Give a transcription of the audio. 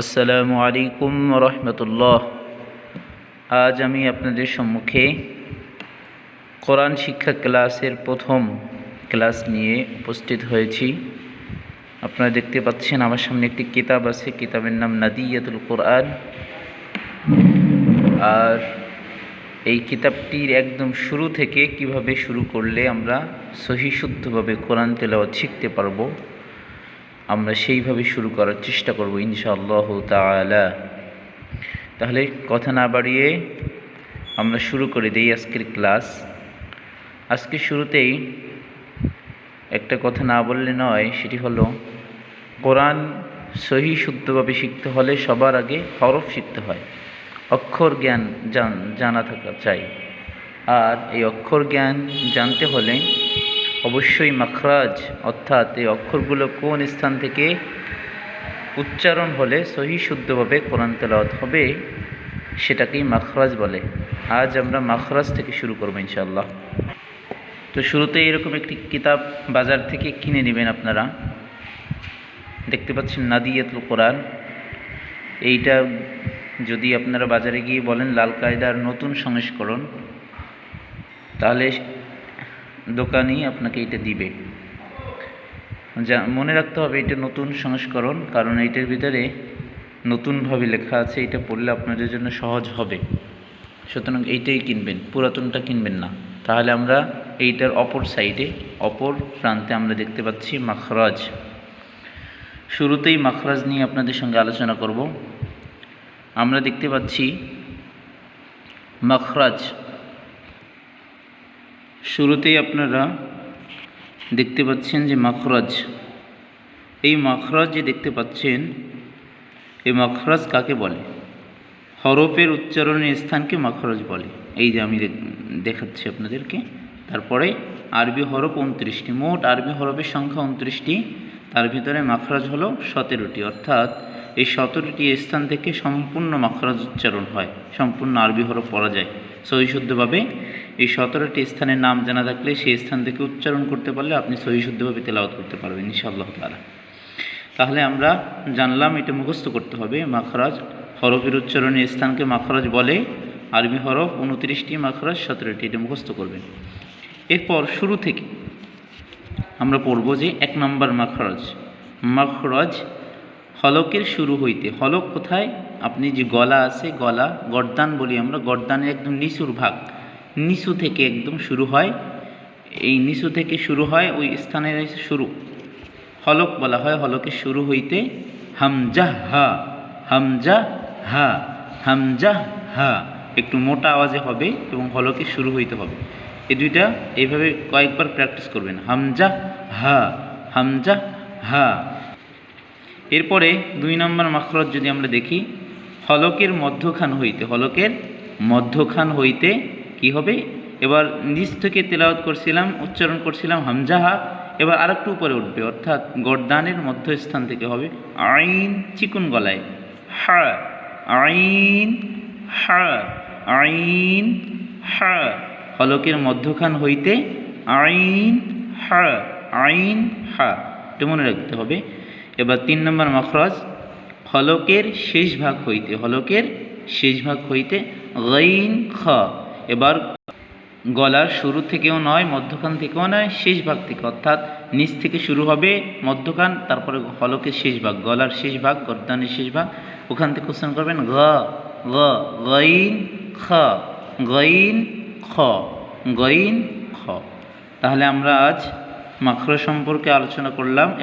আসসালামু আলাইকুম রহমতুল্লাহ। আজ আমি আপনাদের সম্মুখে কোরআন শিক্ষা ক্লাসের প্রথম ক্লাস নিয়ে উপস্থিত হয়েছি। আপনারা দেখতে পাচ্ছেন আমার সামনে একটি কিতাব আছে, কিতাবের নাম নাদিয়াতুল কোরআন। আর এই কিতাবটির একদম শুরু থেকে কীভাবে শুরু করলে আমরা সহিশুদ্ধভাবে কোরআন তেলাওয়াত শিখতে পারব আমরা সেইভাবে শুরু করার চেষ্টা করব ইনশাআল্লাহ তাআলা। তাহলে কথা না বাড়িয়ে আমরা শুরু করে দিই আজকের ক্লাস। আজকে শুরুতেই একটা কথা না বললে নয়, সেটি হলো, কোরআন সহি শুদ্ধভাবে শিখতে হলে সবার আগে হরফ শিখতে হয়, অক্ষর জ্ঞান জানা থাকা চাই। আর এই অক্ষর জ্ঞান জানতে হলে অবশ্যই মাখরাজ, অর্থাৎ এই অক্ষরগুলো কোন স্থান থেকে উচ্চারণ হলে সহি শুদ্ধভাবে কোরআন তেলাওয়াত হবে, সেটাকেই মাখরাজ বলে। আজ আমরা মাখরাজ থেকে শুরু করব ইনশাল্লাহ তো শুরুতে এরকম একটি কিতাব বাজার থেকে কিনে নেবেন আপনারা। দেখতে পাচ্ছেন নাদিয়াতুল কোরআন। এইটা যদি আপনারা বাজারে গিয়ে বলেন লাল কায়দার নতুন সংস্করণ, তাহলে দোকানি আপনাকে এটা দিবে। যা, মনে রাখতে হবে এটা নতুন সংস্করণ, কারণ এইটার ভিতরে নতুনভাবে লেখা আছে, এটা পড়লে আপনাদের জন্য সহজ হবে। সুতরাং এইটাই কিনবেন, পুরাতনটা কিনবেন না। তাহলে আমরা এইটার অপর সাইডে, অপর প্রান্তে আমরা দেখতে পাচ্ছি মাখরাজ। শুরুতেই মাখরাজ নিয়ে আপনাদের সঙ্গে আলোচনা করব। আমরা দেখতে পাচ্ছি মাখরাজ। শুরুতেই আপনারা দেখতে পাচ্ছেন যে মাখরাজ। এই মাখরাজ যে দেখতে পাচ্ছেন, এই মাখরাজ কাকে বলে? হরফের উচ্চারণের স্থানকে মাখরাজ বলে। এই যে আমি দেখাচ্ছি আপনাদেরকে। তারপরে আরবি হরফ উনত্রিশটি, মোট আরবি হরফের সংখ্যা উনত্রিশটি। তার ভিতরে মাখরাজ হলো সতেরোটি, অর্থাৎ এই সতেরোটি স্থান থেকে সম্পূর্ণ মাখরাজ উচ্চারণ হয়। সম্পূর্ণ আরবি হরফ পড়া যায়। সহিশুদ্ধভাবে এই সতেরোটি স্থানের নাম জানা থাকলে সেই স্থান থেকে উচ্চারণ করতে পারলে আপনি সহিশুদ্ধভাবে তেলাওয়াত করতে পারবেন, ইনশাআল্লাহ তালা তাহলে আমরা জানলাম এটা মুখস্থ করতে হবে, মাখরাজ, হরফের উচ্চারণের স্থানকে মাখরাজ বলে, আরবি হরফ উনত্রিশটি, মাখরাজ সতেরোটি, এটা মুখস্থ করবেন। এরপর শুরু থেকে আমরা পড়ব যে এক নম্বর মাখরাজ। মাখরাজ হলকের শুরু হইতে, হলক কোথায়? আপনি যে গলা আছে, গলা গর্দান বলি আমরা, গর্দানের একদম নিচুর ভাগ। নিচু থেকে একদম শুরু হয়। এই নিচু থেকে শুরু হয়, ওই স্থানের শুরু। হলক বলা হয় হলকের শুরু হইতে হামজা হা হামজা হা হামজা হা। একটু মোটা আওয়াজে হবে এবং হলকে শুরু হইতে হবে। এই দুইটা এইভাবে কয়েকবার প্র্যাকটিস করবেন। হামজা হা হামজা হা। এরপরে দুই নম্বর মাখরজ যদি আমরা দেখি, হলকের মধ্যখান হইতে, হলকের মধ্যখান হইতে কি হবে? এবার নিচ থেকে তেলাওয়াত করছিলাম, উচ্চারণ করছিলাম হামজাহা, এবার আরেকটু উপরে উঠবে, অর্থাৎ গরদানের মধ্যস্থান থেকে হবে আইন চিকুন গলায়, হা, আইন হা আইন, হা, হলকের মধ্যখান হইতে আইন, হা আইন, হা, এটা মনে রাখতে হবে। এবার তিন নম্বর মখরজ, হলকের শেষ ভাগ হইতে, হলকের শেষ ভাগ হইতে গাইন, খ এবার গলার শুরু থেকেও নয়, মধ্যখান থেকেও নয়, শেষ ভাগ থেকে, অর্থাৎ নিচ থেকে শুরু হবে মধ্যখান, তারপরে হলকের শেষ ভাগ, গলার শেষ ভাগ, গর্দানের শেষ ভাগ, ওখান থেকে কোশ্চেন করবেন গ গইন, খ গইন খ গইন, খ। তাহলে আমরা আজ মাখর সম্পর্কে আলোচনা করলাম।